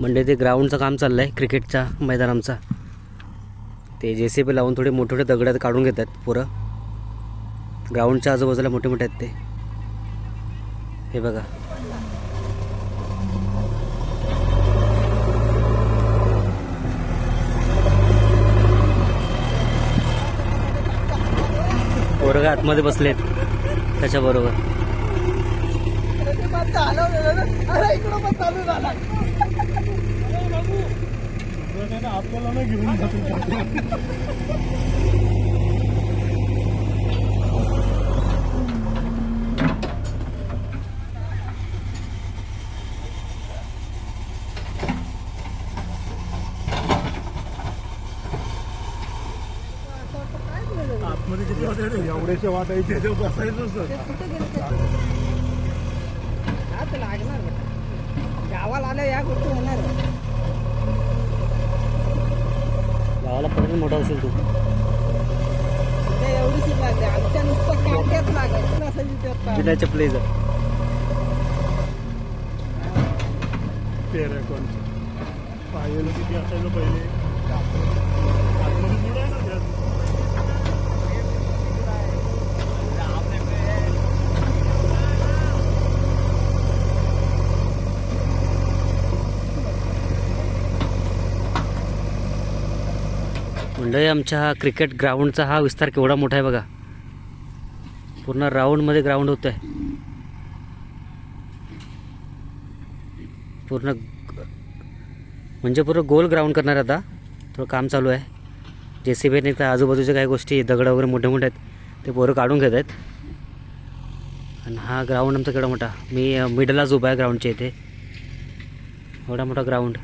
म्हणजे ते ग्राउंडचं काम चाललं आहे क्रिकेटचा मैदान आमचा. ते जे सी बी लावून थोडे मोठे मोठे दगडात काढून घेतात पुरं. ग्राउंडच्या आजूबाजूला मोठे मोठे आहेत ते. हे बघा. पोरं आतमध्ये बसलेत. त्याच्याबरोबर. आपल्याला ना घेऊन जातो आतमध्ये किती होते रे? एवढ्याशा वाटायचे त्याच्यावर बसायचं सर आता लागणार बेटा गावाला आल्या या गोष्टी होणार आतापर्यंत मोठा असेल तू. बिना एवढीच लागते आमच्या नुसतं काट्यात लागायचं नसायची त्यात पाहिलं किती असायला पहिले आतमध्ये थोडं आहे ना त्यात. मंडळी आमच्या हा क्रिकेट ग्राउंडचा हा विस्तार केवढा मोठा आहे बघा. पूर्ण राऊंडमध्ये ग्राउंड होतं आहे पूर्ण म्हणजे पूर्ण गोल ग्राउंड करणार आता. थोडं काम चालू आहे. जे सी बीने तर आजूबाजूच्या काही गोष्टी दगड वगैरे मोठे मोठे आहेत ते पोरं काढून घेत आहेत. आणि हा ग्राउंड आमचा केवढा मोठा. मी मिडलाच उभा आहे ग्राउंडच्या इथे. एवढा मोठा ग्राउंड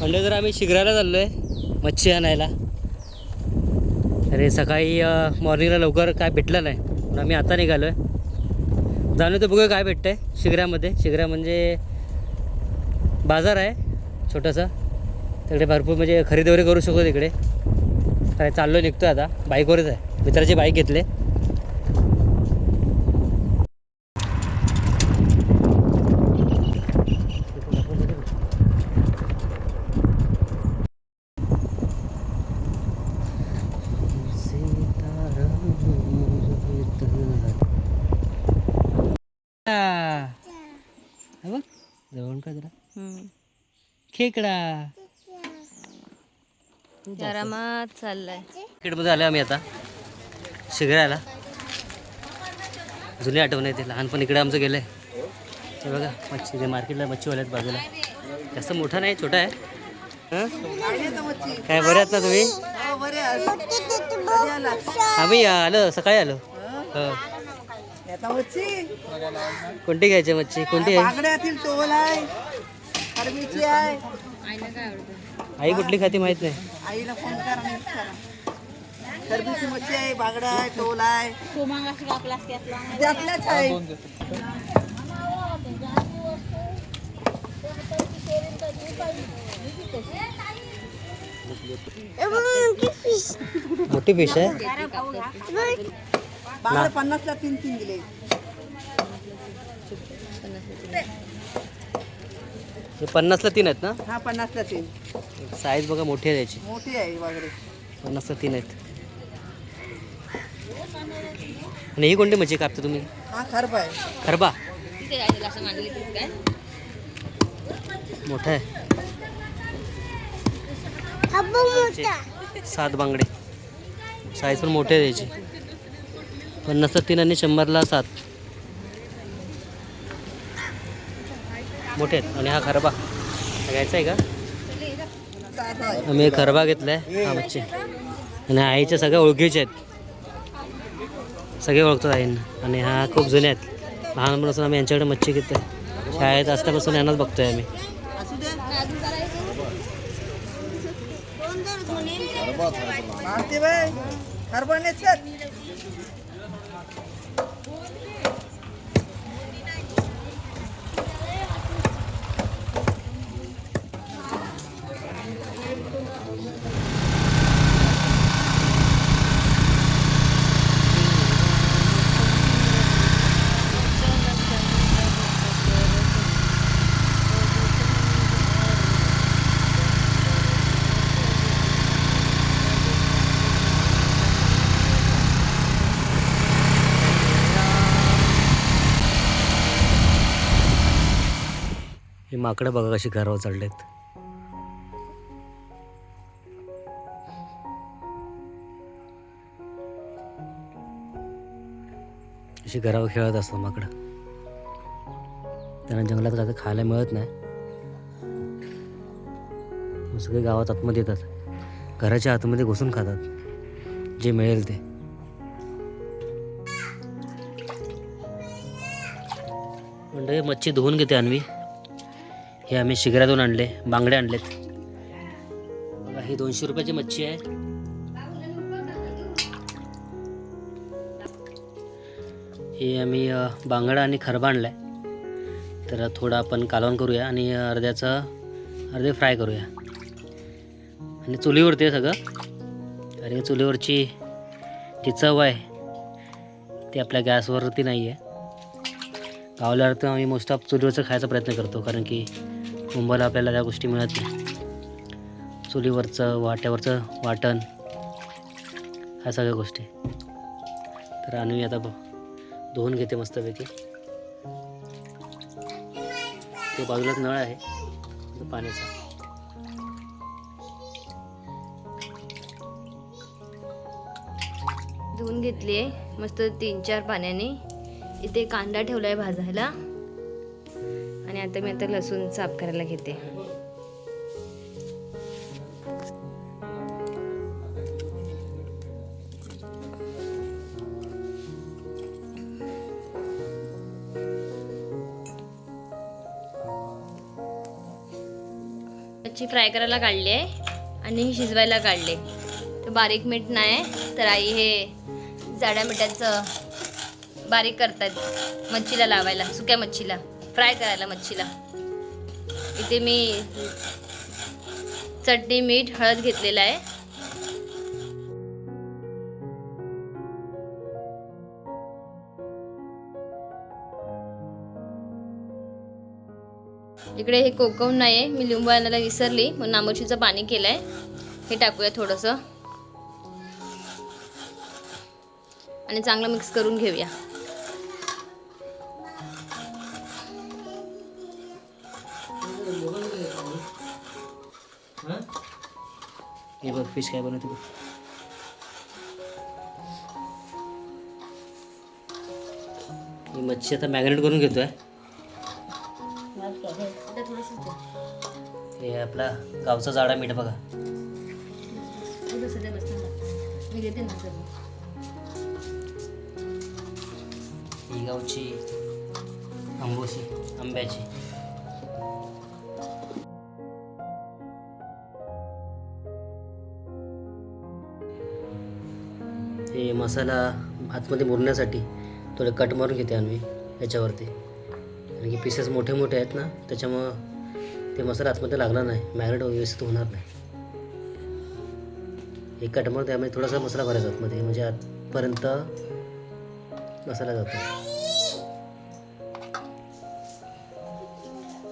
म्हणजे जर आम्ही शिगराला चाललो आहे मच्छी आणायला. अरे सकाळी मॉर्निंगला लवकर काय भेटलं नाही. पण आम्ही आता निघालो आहे जाणू तर बघूया काय भेटतं आहे शिगऱ्यामध्ये शिगरा म्हणजे बाजार आहे छोटासा. तिकडे भरपूर म्हणजे खरेदी वगैरे करू शकतो तिकडे. काय चाललो निघतो आता. बाईकवरच आहे. मित्राची बाईक घेतले बघ जवळ का जरा खेकडा. आरामात चाललाय. क्रिकेटमध्ये आलो आम्ही आता. शिगऱ्याला. जुनी आठवण येते. लहानपण इकडे आमचं गेलं आहे ते बघा मच्छी. मार्केटला मच्छीवाले आहेत बाजूला. जास्त मोठा नाही छोटा आहे. हं? काय बरे आहात ना तुम्ही? आम्ही आलो सकाळी आलो. हो. आता मच्छी? कोणती घ्यायची मच्छी? कोणती आहे. आहे. आई कुठली खाती माहीत नाही. आईला फोन करा मच्छी आहे बागडा आहे टोल आहे. त्यातल्याच आहे. मोठी फिश आहे. बागडा पन्नासला तीन तीन दिले. हे पन्नासला तीन आहेत ना? हा पन्नासला तीन. साईज बघा मोठी आहे त्याची. मोठी आहे ही बागडे पन्नासला तीन आहेत. आणि ही कोणती मच्छी कापता तुम्ही? हा खरब आहे. खरबा? मोठा आहे. सात बांगडे. साईज पण मोठे आहे त्याची. पन्नासला तीन आणि शंभरला सात. मोठे आहेत. आणि हा खरबा. घ्यायचा आहे का? मी आम्ही खरबा घेतला आहे हा मच्छी आणि आईच्या सगळ्या ओळखीचे आहेत. सगळे ओळखतात आईंना. आणि हा खूप जुने आहेत. लहानपणापासून आम्ही यांच्याकडे मच्छी घेतो शाळेत असल्यापासून यांनाच बघतोय आम्ही. असू दे मारते बाय खरबा नेच माकडं बघा कशी घरावर चढलेत. अशी घरावर खेळत असतात माकडं. त्यांना जंगलात काय खायला मिळत नाही. सगळे गावात आतमध्ये येतात. घराच्या आतमध्ये घुसून खातात. जे मिळेल ते. म्हणजे मच्छी धुवून घेते अन्वी हे आम्ही शिगऱ्यातून आणले बांगडे आणलेत. बघा ही दोनशे रुपयाची मच्छी आहे. हे आम्ही बांगडा आणि खरबा आणलाय. तर थोडा आपण कालवण करूया आणि अर्ध्याचं अर्धे फ्राय करूया. आणि चुलीवरती आहे सगळं. आणि चुलीवरची जी चव आहे. ती आपल्या गॅसवरती नाही आहे गावल्यावर तर आम्ही मोस्ट ऑफ चुलीवरचं खायचा प्रयत्न करतो कारण की मुंबईला आपल्याला त्या गोष्टी मिळत नाही. चुलीवरचं वाट्यावरचं वाटण ह्या सगळ्या गोष्टी. तर आणून आता धुवून घेते मस्तपैकी. ते बाजूलाच नळ आहे. पाण्याचा. धुवून घेतली आहे मस्त तीन चार पाण्याने. इथे कांदा ठेवला आहे भाजायला. आणि आता मी आता लसूण साफ करायला घेते. मच्छी फ्राय करायला काढली आहे आणि शिजवायला काढले तर बारीक मीठ नाही तर आई हे जाड्या मिठाचं बारीक करतात मच्छीला लावायला सुक्या मच्छीला. फ्राय करायला मच्छीला. इथे मी चटणी मीठ हळद घेतलेलं आहे. इकडे हे कोकम नाही आहे मी लिंबू आणायला विसरली. मग नामोशीचं पाणी केलं आहे हे टाकूया थोडंसं. आणि चांगलं मिक्स करून घेऊया. हे? बघ फिश काय बनवते बघ. ही मच्छी आता मॅग्नेट करून घेतोय. हे आपला गावचा जाडा मीठ बघा. ही गावची आंबोशी आंब्याची. हे मसाला आतमध्ये मुरण्यासाठी थोडे कट मारून घेते आम्ही याच्यावरती. कारण की पीसेस मोठे मोठे आहेत ना त्याच्यामुळं ते मसाला आतमध्ये लागला नाही. मॅरिड व्यवस्थित होणार नाही. हे कट मारून त्यामध्ये थोडासा मसाला भरायचा आतमध्ये. म्हणजे आतपर्यंत मसाला जातो.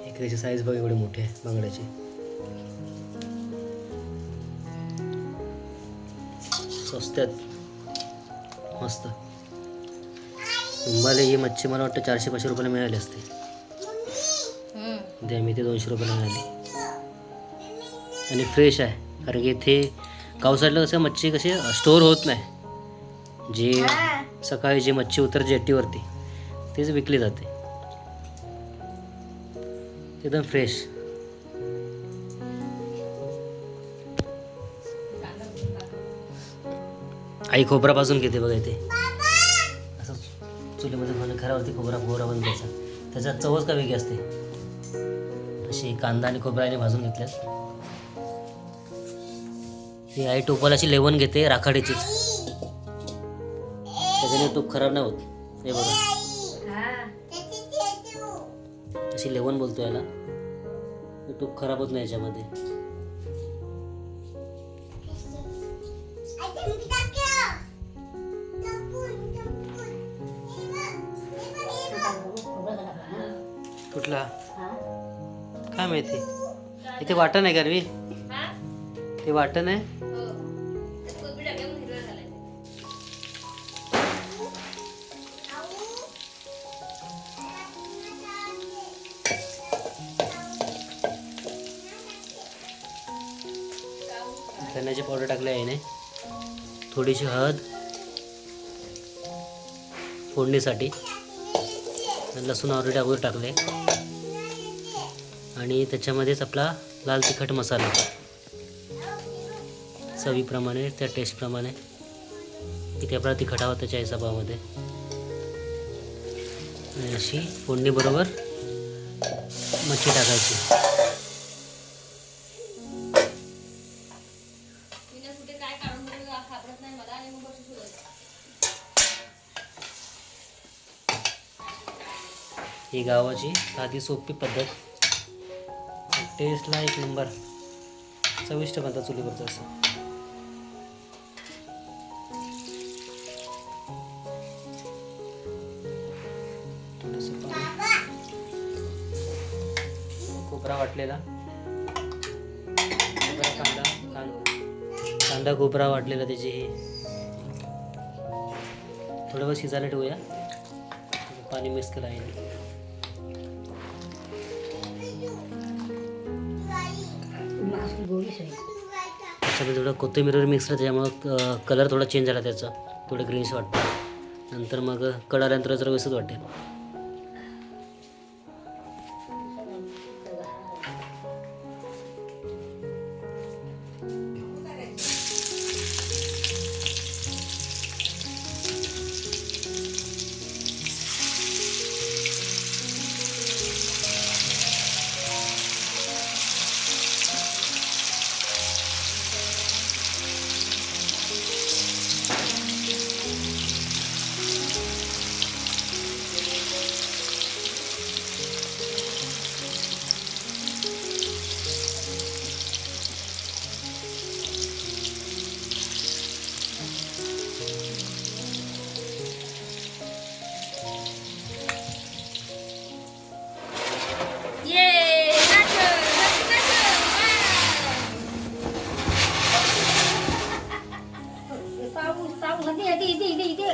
एक त्याची साईज बघ एवढी मोठी आहे बांगड्याची. स्वस्तात मस्त. मुंबईला ही मच्छी मला वाटतं चारशे पाचशे रुपयाला मिळाली असते. द्या मी ते दोनशे रुपयाला मिळाली. आणि फ्रेश आहे. कारण की इथे गाव साईडला कसं मच्छी कशी स्टोअर होत नाही. जी सकाळी जी मच्छी उतर जेट्टीवरती तेच विकली जाते. एकदम फ्रेश आई खोबरा भाजून घेते बघा इथे. असं चुलीमध्ये म्हणून घरावरती खोबरा खोबरा बनून घ्यायचा त्याच्यात चवच का वेगळी असते? अशी कांदा आणि खोबऱ्याने भाजून घेतल्यास ही आई टोपाला अशी लेवण घेते राखाडीची. त्याच्याने टोप खराब नाही होत. हे बघा. अशी लेवण बोलतो याला. हे टोप खराब होत नाही याच्यामध्ये. मग इथे इथे वाटण आहे गरवी ते वाटण आहे धण्याची पावडर टाकले आहे थोडीशी हळद फोडणीसाठी. लसूण ऑलरेडी अगोदर टाकले. आणि त्याच्यामध्येच आपला लाल तिखट मसाला. चवीप्रमाणे त्या टेस्टप्रमाणे किती आपल्याला तिखट हवं त्याच्या हिशोबामध्ये. आणि अशी फोडणीबरोबर मच्छी टाकायची. ही गावाची साधी सोपी पद्धत. टेस्टला एक नंबर चविष्ट बनतात चुलीवरचं असं. थोडंसं खोबरा वाटलेला. कांदा कांदा. खोबरा वाटलेला त्याची. हे थोडं वेळ शिजायला ठेवूया. पाणी मिक्स केलं आहे. थोडं कोथिंबीर मिक्स राहते त्यामुळं कलर थोडा चेंज झाला त्याचा. थोडं ग्रीनिश वाटतं. नंतर मग कडाल्यानंतर जरा व्यवस्थित वाटेल.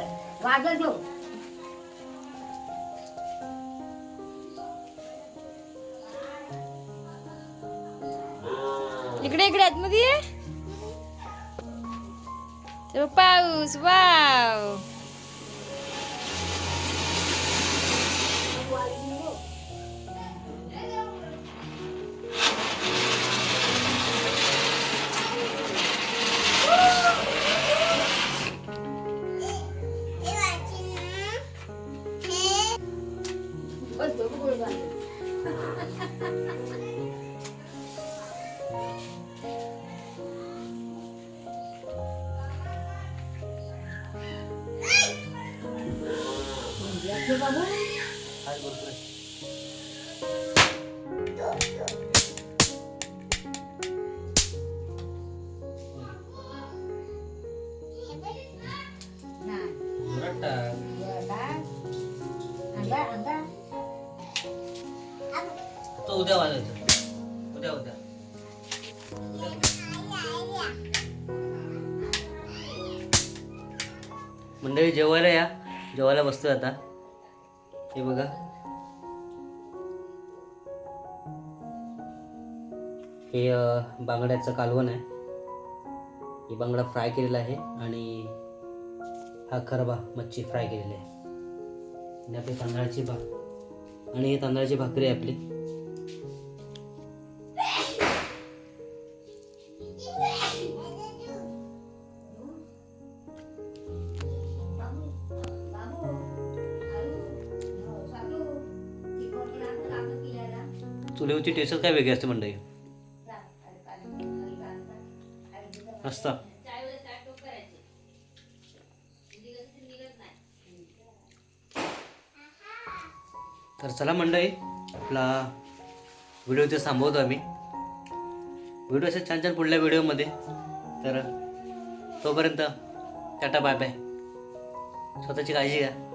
इथे इथे इथे वाजत देऊ इकडे इकडे आतमध्ये ये. तो पाऊस वाव उद्या वाजायचं उद्या उद्या. मंडळी जेवायला या. जेवायला बसतोय आता. हे बघा. हे बांगड्याचं कालवण आहे. हे बांगडा फ्राय केलेला आहे आणि हा खरबा मच्छी फ्राय केलेली आहे. आणि आपली तांदळाची भाक आणि हे तांदळाची भाकरी आहे आपली. चुलीवरची टेस्ट काय वेगळी असते मंडळी असता. तर चला मंडळी आपला व्हिडिओ इथे थांबवतो आम्ही. व्हिडिओ असे छान छान पुढल्या व्हिडिओमध्ये. तर तोपर्यंत टाटा बाय बाय. स्वतःची काळजी घ्या.